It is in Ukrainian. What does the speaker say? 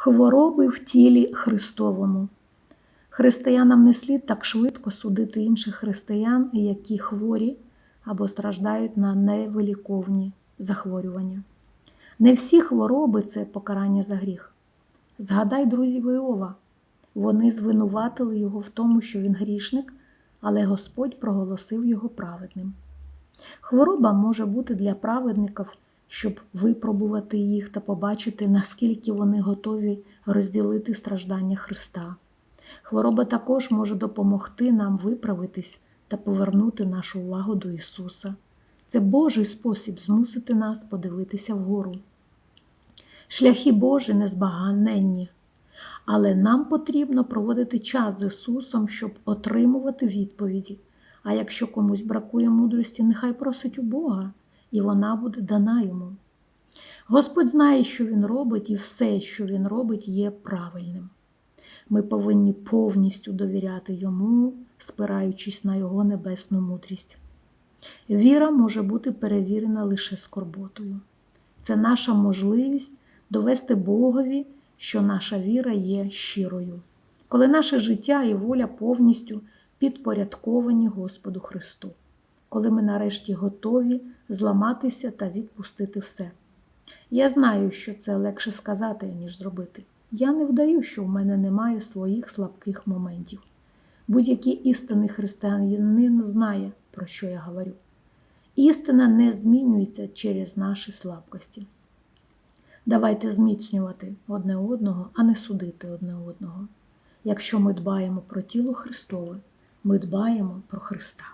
Хвороби в тілі Христовому. Християнам не слід так швидко судити інших християн, які хворі або страждають на невиліковні захворювання. Не всі хвороби це покарання за гріх. Згадай друзів Іова. Вони звинуватили його в тому, що він грішник, але Господь проголосив його праведним. Хвороба може бути для праведників, щоб випробувати їх та побачити, наскільки вони готові розділити страждання Христа. Хвороба також може допомогти нам виправитись та повернути нашу увагу до Ісуса. Це Божий спосіб змусити нас подивитися вгору. Шляхи Божі незбагненні, але нам потрібно проводити час з Ісусом, щоб отримувати відповіді. А якщо комусь бракує мудрості, нехай просить у Бога, і вона буде дана йому. Господь знає, що Він робить, і все, що Він робить, є правильним. Ми повинні повністю довіряти Йому, спираючись на Його небесну мудрість. Віра може бути перевірена лише скорботою. Це наша можливість довести Богові, що наша віра є щирою, коли наше життя і воля повністю підпорядковані Господу Христу, коли ми нарешті готові зламатися та відпустити все. Я знаю, що це легше сказати, ніж зробити. Я не вдаю, що в мене немає своїх слабких моментів. Будь-який істинний християнин знає, про що я говорю. Істина не змінюється через наші слабкості. Давайте зміцнювати одне одного, а не судити одне одного. Якщо ми дбаємо про тіло Христове, ми дбаємо про Христа.